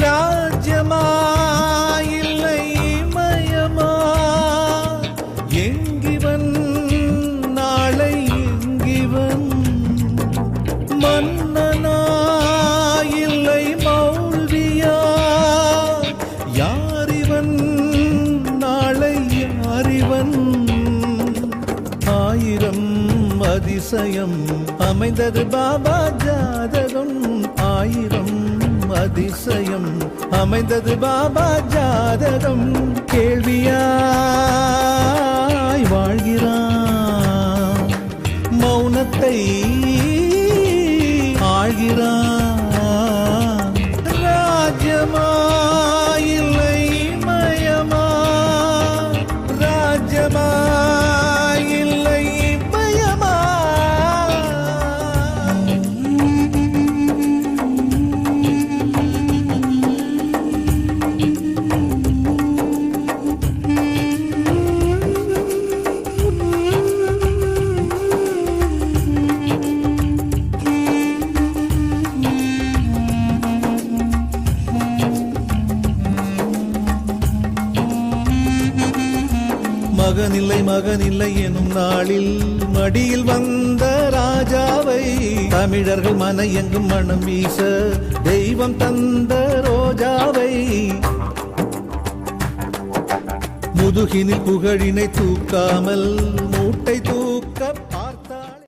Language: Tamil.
ராஜ்யமா இல்லை மயமா? எங்கிவன் நாளை எங்கிவன்? மன்னனா இல்லை மௌல்வியா? யாரிவன் நாளை யாரிவன்? ஆயிரம் அதிசயம் அமைந்தது பாபா ஜாதகம் அதிசயம் அமைந்தது பாபா ஜாதகம். கேள்வியாய் வாழ்கிறான். மௌனத்தை ஆழ்கிறான். மகனில்லை மகனில்லை எனும் நாளில் மடியில் வந்த ராஜாவை தமிழர்கள் மன எங்கும் மனம் வீச தெய்வம் தந்த ரோஜாவை. முதுகினில் புகழினை தூக்காமல் மூட்டை தூக்க